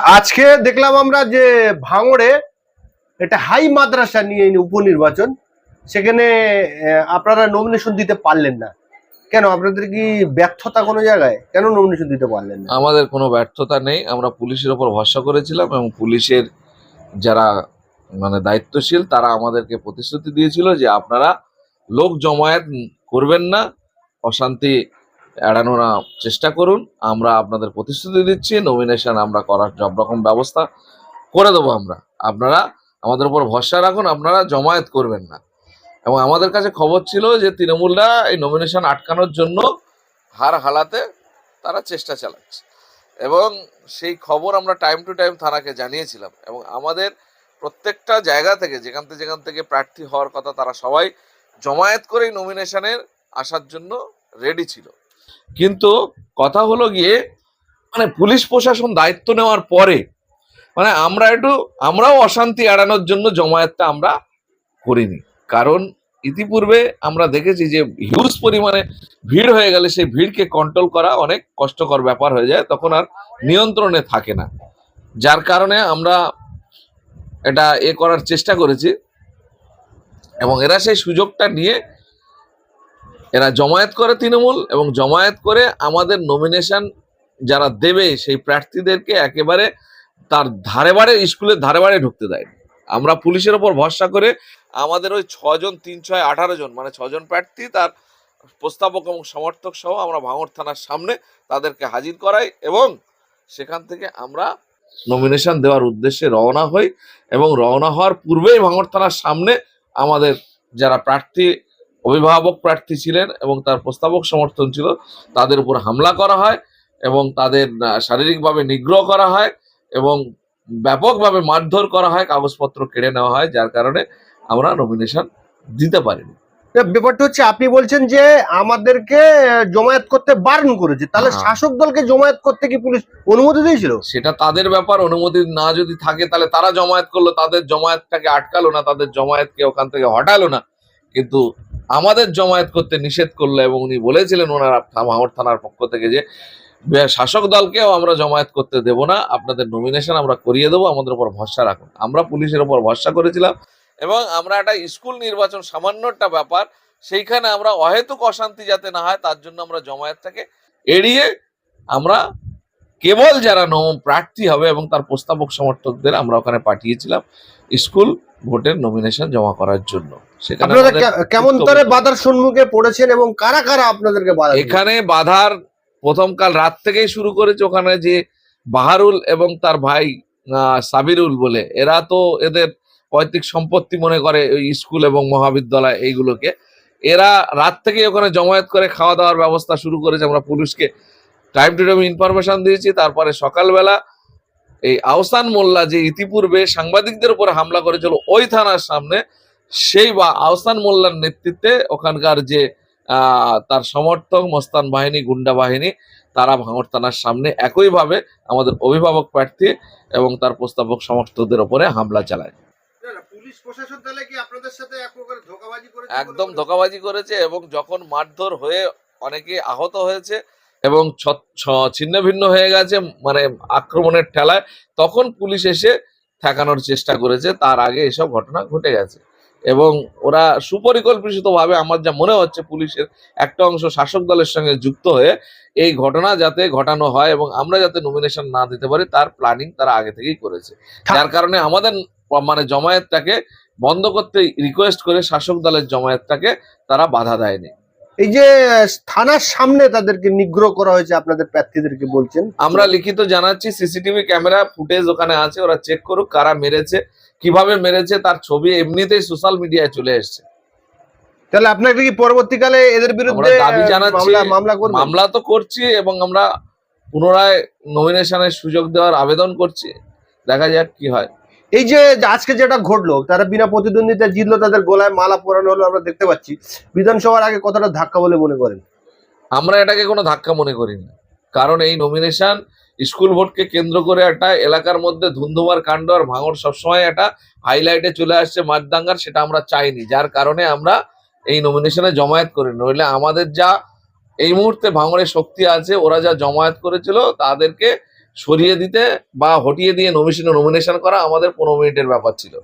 আজকে দেখলাম আমরা যে ভাঙড়ে একটা হাই মাদ্রাসা নিয়ে উপনির্বাচন, সেখানে আপনারা নমিনেশন দিতে পারলেন না। কেন? আপনাদের কি ব্যর্থতা কোনো জায়গায়? কেন নমিনেশন দিতে পারলেন না? আমাদের কোনো ব্যর্থতা নেই। আমরা পুলিশের ওপর ভরসা করেছিলাম এবং পুলিশের যারা মানে দায়িত্বশীল, তারা আমাদেরকে প্রতিশ্রুতি দিয়েছিল যে আপনারা লোক জমায়েত করবেন না, অশান্তি এড়ানোর চেষ্টা করুন। আমরা আপনাদের প্রতিশ্রুতি দিচ্ছি নমিনেশন আমরা করার সব রকম ব্যবস্থা করে দেবো আমরা। আপনারা আমাদের উপর ভরসা রাখুন, আপনারা জমায়েত করবেন না। এবং আমাদের কাছে খবর ছিল যে তৃণমূলরা এই নমিনেশন আটকানোর জন্য হার হালাতে তারা চেষ্টা চালাচ্ছে। এবং সেই খবর আমরা টাইম টু টাইম থানাকে জানিয়েছিলাম। এবং আমাদের প্রত্যেকটা জায়গা থেকে, যেখান থেকে যেখান থেকে প্রার্থী হওয়ার কথা তারা সবাই জমায়েত করেই নমিনেশনের আসার জন্য রেডি ছিল। কিন্তু কথা হলো গিয়ে মানে পুলিশ প্রশাসন দায়িত্ব নেওয়ার পরে মানে আমরা একটু, আমরাও অশান্তি এড়ানোর জন্য জমায়েতটা আমরা করিনি। কারণ ইতিপূর্বে আমরা দেখেছি যে হিউজ পরিমাণে ভিড় হয়ে গেলে সেই ভিড়কে কন্ট্রোল করা অনেক কষ্টকর ব্যাপার হয়ে যায়, তখন আর নিয়ন্ত্রণে থাকে না। যার কারণে আমরা এটা এ করার চেষ্টা করেছি এবং এরা সেই সুযোগটা নিয়ে এরা জমায়েত করে তৃণমূল এবং জমায়েত করে আমাদের নমিনেশন যারা দেবে সেই প্রার্থীদেরকে একেবারে তার ধারে বারে স্কুলের ধারে বারে ঢুকতে দেয়। আমরা পুলিশের ওপর ভরসা করে আমাদের ওই ছজন, তিন ছয়, আঠারো জন মানে ছজন প্রার্থী, তার প্রস্তাবক এবং সমর্থক সহ আমরা ভাঙড় থানার সামনে তাদেরকে হাজির করাই এবং সেখান থেকে আমরা নমিনেশন দেওয়ার উদ্দেশ্যে রওনা হই এবং রওনা হওয়ার পূর্বেই ভাঙড় থানার সামনে আমাদের যারা প্রার্থী অভিভাবক প্রার্থী ছিলেন এবং তার প্রস্তাবক সমর্থন ছিল তাদের উপর হামলা করা হয় এবং তাদের শারীরিকভাবে নিগ্রহ করা হয় এবং ব্যাপকভাবে মারধর করা হয় কাগজপত্র কেড়ে নেওয়া হয় যার কারণে আমরা নমিনেশন দিতে পারিনি। ব্যাপারটা হচ্ছে আপনি বলছেন যে আমাদেরকে জমায়েত করতে বারণ করেছে। তাহলে হ্যাঁ। শাসক দলকে জমায়েত করতে কি পুলিশ অনুমতি দিয়েছিল? সেটা তাদের ব্যাপার অনুমতি না যদি থাকে তাহলে তারা জমায়েত করল তাদের জমায়েতটাকে আটকালো না তাদের জমায়েতকে ওখান থেকে হটালো না। কিন্তু আমাদের জমায়েত করতে নিষেধ করল এবং উনি বলেছিলেন ওনারা মাহর থানার পক্ষ থেকে যে শাসক দলকেও আমরা জমায়েত করতে দেব না, আপনাদের নমিনেশন আমরা করিয়ে দেবো, আমাদের উপর ভরসা রাখুন। আমরা পুলিশের উপর ভরসা করেছিলাম এবং আমরা একটা স্কুল নির্বাচন সামান্য একটা ব্যাপার, সেইখানে আমরা অহেতুক অশান্তি যাতে না হয়, তার জন্য আমরা জমায়েতটাকে এড়িয়ে আমরা কেবল যারা নম প্রার্থী হবে এবং তার প্রস্তাবক সমর্থকদের আমরা ওখানে পাঠিয়েছিলাম, স্কুল ভোটের নমিনেশন জমা করার জন্য। সেখানে কেমন উত্তম- বাধার সম্মুখে পড়েছেন এবং কারা কারা আপনাদেরকে এখানে বাধার প্রথম কাল রাত থেকেই শুরু করেছে ওখানে যে বাহারুল এবং তার ভাই সাবিরুল বলে। এরা তো এদের পৈতৃক সম্পত্তি মনে করে ওই স্কুল এবং মহাবিদ্যালয় এইগুলোকে। এরা রাত থেকে ওখানে জমায়েত করে খাওয়া দাওয়ার ব্যবস্থা শুরু করেছে। আমরা পুলিশকে টাইম টু টাইম ইনফরমেশন দিয়েছি। তারপরে সকালবেলা এই আহসান মোল্লা যে ইতিপূর্বে সাংবাদিকদের উপরে হামলা করেছিল ওই থানার সামনে সেই বা আহসান মোল্লার নেতৃত্বে ওখানকার যে তার সমর্থক মস্তান বাহিনী গুন্ডা বাহিনী তারা ভাঙড় থানার সামনে একইভাবে আমাদের অভিভাবক প্রার্থী এবং তার প্রস্তাবক সমর্থকদের উপরে হামলা চালায়। একদম ধোকাবাজি করেছে এবং যখন মারধর হয়ে অনেকে আহত হয়েছে এবং ছিন্ন ভিন্ন হয়ে গেছে মানে আক্রমণের ঠেলায়। তখন পুলিশ এসে ঠেকানোর চেষ্টা করেছে তার আগে এসব ঘটনা ঘটে গেছে। এবং ওরা সুপরিকল্পিতভাবে আমার যা মনে হচ্ছে পুলিশের একটা অংশ শাসক দলের সঙ্গে যুক্ত হয়ে এই ঘটনা যাতে ঘটানো হয় এবং আমরা যাতে নমিনেশন না দিতে পারি তার প্ল্যানিং তারা আগে থেকেই করেছে। যার কারণে আমাদের মানে জমায়েতটাকে বন্ধ করতে রিকোয়েস্ট করে শাসক দলের জমায়েতটাকে তারা বাধা দেয়নি। এই যে থানার সামনে তাদেরকে নিগ্রহ করা হয়েছে আপনাদের প্রার্থীদেরকে বলছেন। আমরা লিখিত জানাচ্ছি সিসিটিভি ক্যামেরা ফুটেজ ওখানে আছে ওরা চেক করুক কারা মেরেছে কীভাবে মেরেছে তার ছবি এমনিতেই সোশ্যাল মিডিয়ায় চলে এসেছে। তাহলে আপনাকে কি পরবর্তীকালে এদের বিরুদ্ধে আমরা দাবি জানাচ্ছি মামলা মামলা মামলা তো করছি এবং আমরা পুনরায় নমিনেশনের সুযোগ দেওয়ার আবেদন করছি। দেখা যাক কি হয়। এই যে আজকে যেটা ঘটলো, তারা বিনা প্রতিদ্বন্দ্বিতা জিতলো, তাদের গলায় মালা পরানো হলো, আমরা দেখতে পাচ্ছি। বিধানসভার আগে কতটা ধাক্কা বলে মনে করেন? আমরা এটাকে কোনো ধাক্কা মনে করি না কারণ এই নমিনেশন স্কুল ভোটকে কেন্দ্র করে একটা এলাকার মধ্যে ধুন্ধুমার কাণ্ড আর ভাঙড় সবসময় একটা হাইলাইটে চলে আসছে মারদাঙ্গার সেটা আমরা চাইনি। যার কারণে আমরা এই নমিনেশনে জমায়েত করি নইলে আমাদের যা এই মুহূর্তে ভাঙড়ে শক্তি আছে, ওরা যা জমায়েত করেছিল, তাদেরকে সরিয়ে দিতে বা হটিয়ে দিয়ে নমিশনে নমিনেশন করা আমাদের পনেরো মিনিটের ব্যাপার ছিল।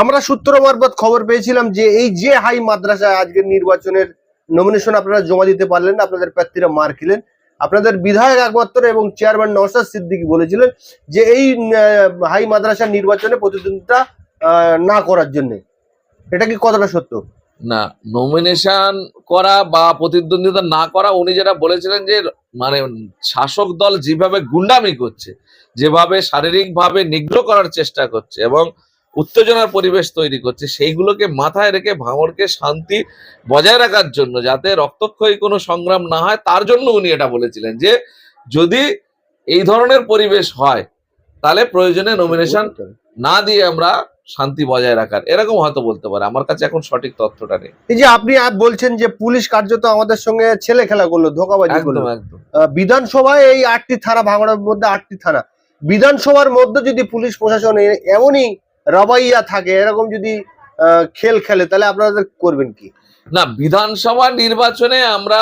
আমরা সূত্র মারফত খবর পেয়েছিলাম যে এই যে হাই মাদ্রাসায় আজকের নির্বাচনের নমিনেশন আপনারা জমা দিতে পারলেন আপনাদের প্রার্থীরা মার খেলেন। আপনাদের বিধায়ক একমাত্র এবং চেয়ারম্যান নওশাদ সিদ্দিকী বলেছিলেন যে এই হাই মাদ্রাসার নির্বাচনে প্রতিদ্বন্দ্বিতা না করার জন্য। এটা কি কতটা সত্য? না নমিনেশন করা বা প্রতিদ্বন্দ্বিতা না করা উনি যেটা বলেছিলেন যে মানে শাসক দল যেভাবে গুন্ডামি করছে যেভাবে শারীরিকভাবে নিগ্রহ করার চেষ্টা করছে এবং উত্তেজনার পরিবেশ তৈরি করছে সেইগুলোকে মাথায় রেখে ভাঙড়কে শান্তি বজায় রাখার জন্য যাতে রক্তক্ষয়ী কোনো সংগ্রাম না হয় তার জন্য উনি এটা বলেছিলেন যে যদি এই ধরনের পরিবেশ হয় তাহলে প্রয়োজনে নমিনেশন না দিয়ে আমরা শান্তি বজায় রাখার। এরকম হয়তো বলতে পারে। আমার কাছে এখন সঠিক তথ্যটা নেই। এই যে আপনি বলছেন যে পুলিশ কার্যত আমাদের সঙ্গে ছেলে খেলা করল ধোকাবাজি করল। বিধানসভায় এই আটটি থানা ভাঙড়ার মধ্যে আটটি থানা। বিধানসভার মধ্যে যদি পুলিশ প্রশাসন এমনই রবাইয়া থাকে এরকম যদি আহ, খেল খেলে তাহলে আপনারা করবেন কি? না, বিধানসভা নির্বাচনে আমরা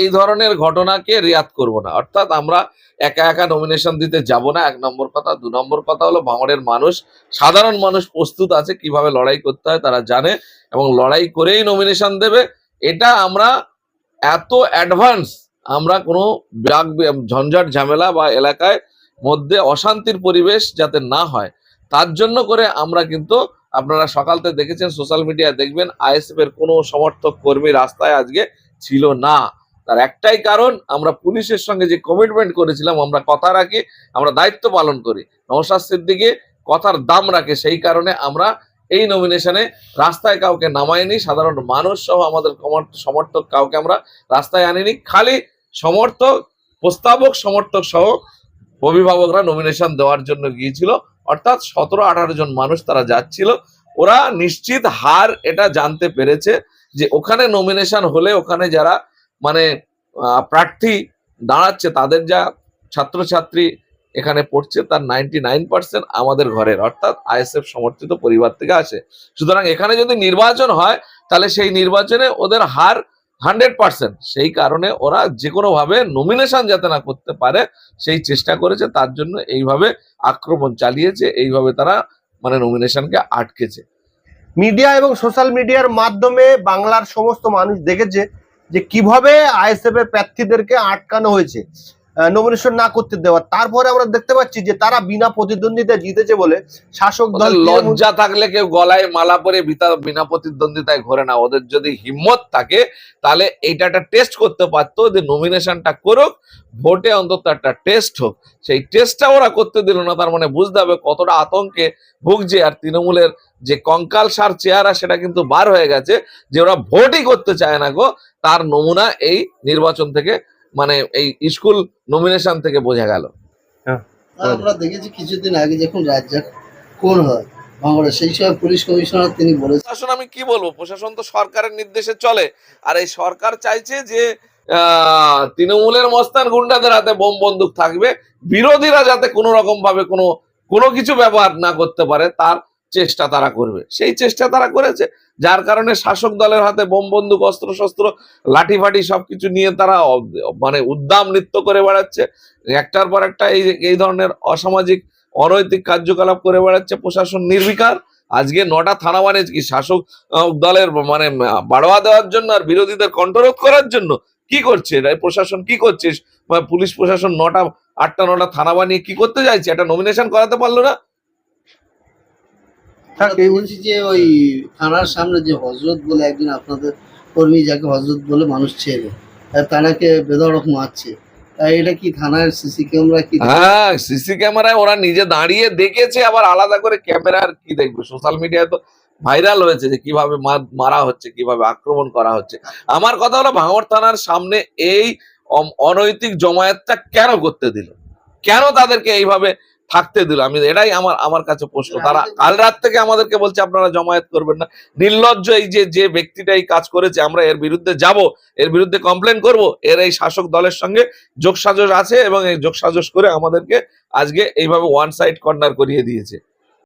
এই ধরনের ঘটনাকে রিয়াত করব না। অর্থাৎ আমরা একা একা নমিনেশন দিতে যাব না। এক নম্বর কথা। দু নম্বর কথা হলো ভাঙড়ের মানুষ, সাধারণ মানুষ প্রস্তুত আছে কীভাবে লড়াই করতে হয়, তারা জানে এবং লড়াই করেই নমিনেশন দেবে। এটা আমরা এত অ্যাডভান্স আমরা কোনো বিরাগ ঝঞ্ঝাট ঝামেলা বা এলাকায় মধ্যে অশান্তির পরিবেশ যাতে না হয়, তার জন্য করে আমরা কিন্তু আপনারা সকালতে দেখেছেন সোশ্যাল মিডিয়ায় দেখবেন আইএসএফ এর কোনো সমর্থক কর্মী রাস্তায় আজকে ছিল না। তার একটাই কারণ, আমরা পুলিশের সঙ্গে যে কমিটমেন্ট করেছিলাম, আমরা কথা রাখি, আমরা দায়িত্ব পালন করি। নওশাদ সিদ্দিকে কথার দাম রাখে, সেই কারণে আমরা এই নমিনেশনে রাস্তায় কাউকে নামাইনি, সাধারণ মানুষ সহ আমাদের সমর্থক কাউকে আমরা রাস্তায় আনিনি। খালি সমর্থক, প্রস্তাবক, সমর্থক সহ অভিভাবকরা নমিনেশন দেওয়ার জন্য গিয়েছিল। অর্থাৎ সতেরো, আঠারো জন মানুষ তারা যাচ্ছিল। ওরা নিশ্চিত হার এটা জানতে পেরেছে যে ওখানে নমিনেশন হলে ওখানে যারা মানে প্রার্থী দাঁড়াচ্ছে, তাদের যা ছাত্রছাত্রী এখানে পড়ছে তার নাইনটি নাইন পার্সেন্ট আমাদের ঘরের, অর্থাৎ আইএসএফ সমর্থিত পরিবার থেকে আসে। সুতরাং এখানে যদি নির্বাচন হয়, তাহলে সেই নির্বাচনে ওদের হার হান্ড্রেড পার্সেন্ট। সেই কারণে ওরা যে কোনোভাবে নমিনেশন যাতে না করতে পারে, সেই চেষ্টা করেছে, তার জন্য এইভাবে আক্রমণ চালিয়েছে, এইভাবে তারা মানে নমিনেশনকে আটকেছে। মিডিয়া এবং সোশ্যাল মিডিয়ার মাধ্যমে বাংলার সমস্ত মানুষ দেখেছে যে কীভাবে আইএসএফ এর প্রার্থীদেরকে আটকানো হয়েছে। নমিনেশন না করতে দেওয়া। তারপরে আমরা দেখতে পাচ্ছি যে তারা বিনা প্রতিদ্বন্দ্বিতা জিতেছে বলে শাসক দল লজ্জা থাকলে কেউ গলায় মালা পরে বিনা প্রতিদ্বন্দ্বিতায় ঘোরে না। ওদের যদি হিম্মত থাকে তাহলে এইটা একটা টেস্ট করতে পারতো যে নমিনেশনটা করুক ভোটে অন্তত একটা টেস্ট হোক। সেই টেস্টটা ওরা করতে দিল না তার মানে বুঝতে হবে কতটা আতঙ্কে ভুগছে। আর তৃণমূলের যে কঙ্কাল সার চেহারা সেটা কিন্তু বার হয়ে গেছে যে ওরা ভোটই করতে চায় না গো। তার নমুনা এই নির্বাচন থেকে মানে এই স্কুল নমিনেশন থেকে বোঝা গেল। আমরা দেখেছি কিছুদিন আগে যখন রাজ্জাক কোন হয় ভাঙড়ে সেই সময় পুলিশ কমিশনার তিনি বলেছেন প্রশাসন আমি কি বলব? প্রশাসন তো সরকারের নির্দেশে চলে। আর এই সরকার চাইছে যে আহ, তৃণমূলের মস্তান গুন্ডাদের হাতে বোম বন্দুক থাকবে। বিরোধীরা যাতে কোনো রকম ভাবে কোনো কোনো কিছু ব্যবহার না করতে পারে তার চেষ্টা তারা করবে। সেই চেষ্টা তারা করেছে, যার কারণে শাসক দলের হাতে বোম বন্দুক অস্ত্র শস্ত্র লাঠি ফাটি সবকিছু নিয়ে তারা মানে উদ্দাম নৃত্য করে বেড়াচ্ছে। একটার পর একটা এই এই ধরনের অসামাজিক, অনৈতিক কার্যকলাপ করে বেড়াচ্ছে প্রশাসন নির্বিকার। আজকে নটা থানা মানে কি? শাসক দলের মানে বাড়োয়া দেওয়ার জন্য আর বিরোধীদের কন্ট্রোল করার জন্য কি করছে? এই প্রশাসন কি করছে? পুলিশ প্রশাসন নটা, আটটা, নটা থানা বানিয়ে কি করতে চাইছে? একটা নমিনেশন করাতে পারল না? থাকে, দেখেছি যে ওই থানার সামনে যে হজরত বলে একজন আপনাদের কর্মী যাকে হজরত বলে মানুষ ছেড়ে তানাকে বেদরক মারছে। এটা কি থানার সিসি ক্যামেরা কি হ্যাঁ সিসি ক্যামেরায় ওরা নিজে দাঁড়িয়ে দেখেছে আবার আলাদা করে ক্যামেরা আর কি দেখবে? সোশ্যাল মিডিয়ায় তো ভাইরাল হয়েছে যে কীভাবে মারা হচ্ছে কীভাবে আক্রমণ করা হচ্ছে। আমার কথা হলো ভাঙড় থানার সামনে এই অনৈতিক জমায়েতটা কেন করতে দিল? কেন তাদেরকে এইভাবে থাকতে দিল। আমি এটাই আমার আমার কাছে প্রশ্ন। তারা কাল রাত থেকে আমাদেরকে বলছে আপনারা জমায়েত করবেন না। নির্লজ্জ এই যে যে ব্যক্তিটা এই কাজ করেছে আমরা এর বিরুদ্ধে যাব এর বিরুদ্ধে কমপ্লেন করব এর এই শাসক দলের সঙ্গে যোগসাজস আছে এবং এই যোগসাজশ করে আমাদেরকে আজকে এইভাবে ওয়ান সাইড কর্নার করিয়ে দিয়েছে।